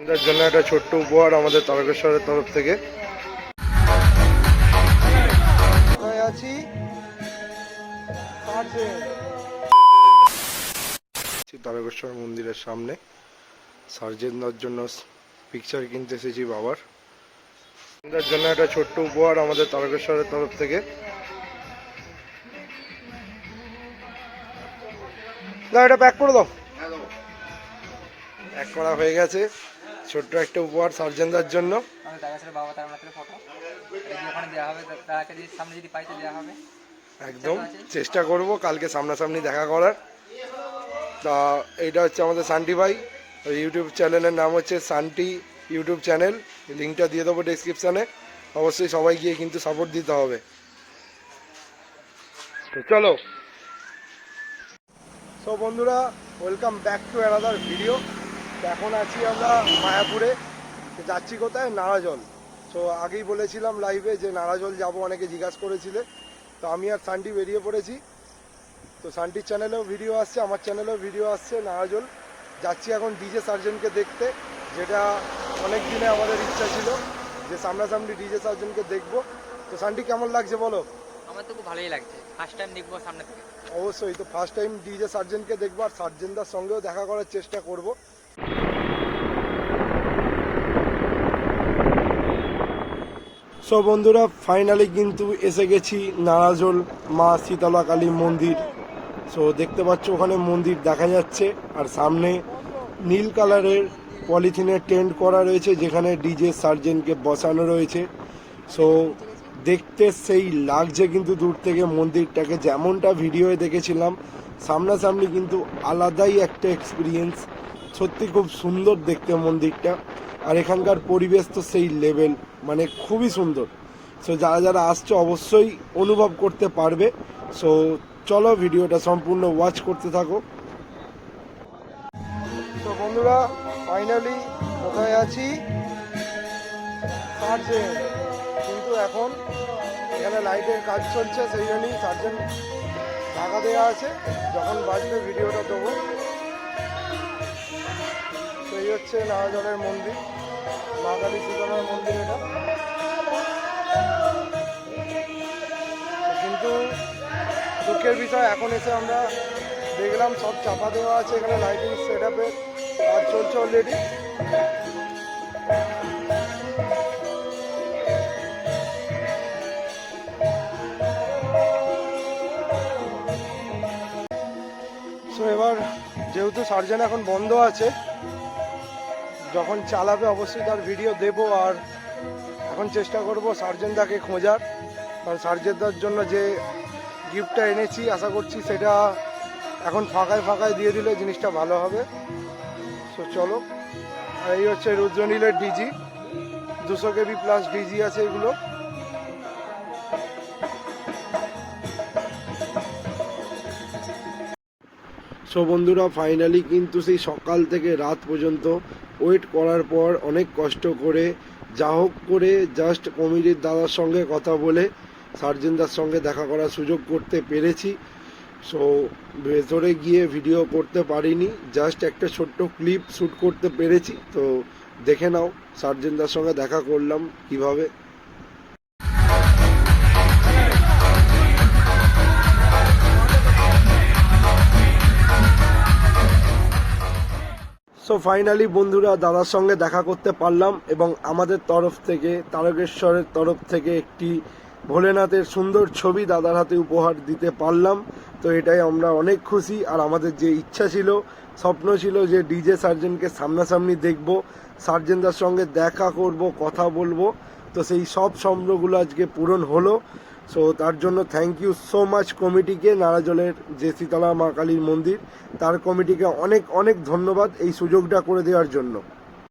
তার জন্য একটা ছোট্ট উপহার আমাদের তারকেশ্বরের তরফ থেকে। আছি? তারকেশ্বর মন্দিরের সামনে। সার্জেন্দার জন্য পিকচার কিনতে এসেছি বাবার। তার জন্য একটা ছোট্ট উপহার আমাদের তারকেশ্বরের তরফ থেকে। না এটা প্যাক করে দাও। প্যাক করা হয়ে গেছে। ছোট্ট একটা উপহার সার্জেন্দার জন্য। আমাদের দাদা ছিল বাবা তার ফটো এটা দিয়ে ওখানে দেওয়া হবে? তা- তাকে যদি সামনে যদি পাই দেওয়া হবে। একদম চেষ্টা করব কালকে সামনাসামনি দেখা করার। তা এইটা হচ্ছে আমাদের সান্টি ভাই। ইউটিউব চ্যানেলের নাম হচ্ছে সান্টি ইউটিউব চ্যানেল লিঙ্কটা দিয়ে দেবো ডিসক্রিপশানে অবশ্যই সবাই গিয়ে কিন্তু সাপোর্ট দিতে হবে। তো চলো। সো বন্ধুরা welcome back to another video এখন আছি আমরা মায়াপুরে। যাচ্ছি কোথায়? নারাজল। সো আগেই বলেছিলাম লাইভে যে নারাজল যাব অনেকে জিজ্ঞাসা করেছিলে। তো আমি আর সান্টি বেরিয়ে পড়েছি। তো সান্টির চ্যানেলেও ভিডিও আসছে আমার চ্যানেলেও ভিডিও আসছে নারাজল। যাচ্ছি এখন ডিজে সার্জনকে দেখতে যেটা অনেক দিনে আমাদের ইচ্ছা ছিল যে সামনাসামনি ডিজে সার্জনকে দেখব। তো সান্টি কেমন লাগছে বলো? আমার তো খুব ভালোই লাগছে। ফার্স্ট টাইম দেখব সামনে থেকে। অবশ্যই তো ফার্স্ট টাইম ডিজে সার্জনকে দেখব আর সার্জনদার সঙ্গেও দেখা করার চেষ্টা করব। সো বন্ধুরা ফাইনালি কিন্তু এসে গেছি নারাজল মা শীতলা কালী মন্দির। সো দেখতে পাচ্ছ, ওখানে মন্দির দেখা যাচ্ছে, আর সামনে নীল কালারের পলিথিনের টেন্ট করা রয়েছে, যেখানে ডিজে সার্জেনকে বসানো রয়েছে। সো দেখতে সেই লাগছে কিন্তু দূর থেকে মন্দিরটাকে, যেমনটা ভিডিওয়ে দেখেছিলাম, সামনাসামনি কিন্তু আলাদাই একটা এক্সপিরিয়েন্স সত্যি খুব সুন্দর দেখতে মন্দিরটা। আর এখানকার পরিবেশ তো সেই লেভেল মানে খুবই সুন্দর। সো যারা যারা আসছে অবশ্যই অনুভব করতে পারবে। সো চলো ভিডিওটা সম্পূর্ণ ওয়াচ করতে থাকো। তো বন্ধুরা ফাইনালি কোথায় আছি? সার্জেন। কিন্তু এখন এখানে লাইটের কাজ চলছে, সেই জন্যই সার্জেন ঢাকা দেওয়া আছে। যখন বাজবে, ভিডিওটা দেবো। সেই হচ্ছে নারাজলের মন্দির, মা কালী মন্দির এটা। কিন্তু দুঃখের বিষয়, এখন এসে আমরা দেখলাম সব চাপা দেওয়া আছে এখানে লাইটিং সেট আপের কাজ চলছে অলরেডি সো এবার যেহেতু সার্জেন এখন বন্ধ আছে যখন চালাবে অবশ্যই তার ভিডিও দেবো আর এখন চেষ্টা করব সার্জেনদাকে খোঁজার। কারণ সার্জেনদার জন্য যে গিফটটা এনেছি, আশা করছি সেটা এখন ফাঁকায় ফাঁকায় দিয়ে দিলে জিনিসটা ভালো হবে। সো চলো আর এই হচ্ছে রুদ্রনীলের ডিজি দুশো কেবি প্লাস ডিজি আছে এগুলো। সো বন্ধুরা ফাইনালি কিন্তু সেই সকাল থেকে রাত পর্যন্ত ওয়েট করার পর অনেক কষ্ট করে, যা হোক করে জাস্ট কমিটির দাদার সঙ্গে কথা বলে সার্জেনদার সঙ্গে দেখা করার সুযোগ করতে পেরেছি। সো ভেতরে গিয়ে ভিডিও করতে পারিনি জাস্ট একটা ছোট্ট ক্লিপ শ্যুট করতে পেরেছি। তো দেখে নাও সার্জেনদার সঙ্গে দেখা করলাম কীভাবে। সো ফাইনালি বন্ধুরা, দাদার সঙ্গে দেখা করতে পারলাম এবং আমাদের তরফ থেকে, তারকেশ্বরের তরফ থেকে একটি ভোলেনাথের সুন্দর ছবি দাদার হাতে উপহার দিতে পারলাম। তো, এটাই আমরা অনেক খুশি। আর আমাদের যে ইচ্ছা ছিল, স্বপ্ন ছিল যে ডিজে সার্জেনকে সামনাসামনি দেখব সার্জেনদার সঙ্গে দেখা করব, কথা বলব। তো, সেই সব স্বপ্নগুলো আজকে পূরণ হলো। সো তার জন্য থ্যাংক ইউ সো মাচ কমিটিকে নারাজলের যে শীতলা মা কালীর মন্দির, তার কমিটিকে অনেক অনেক ধন্যবাদ এই সুযোগটা করে দেওয়ার জন্য।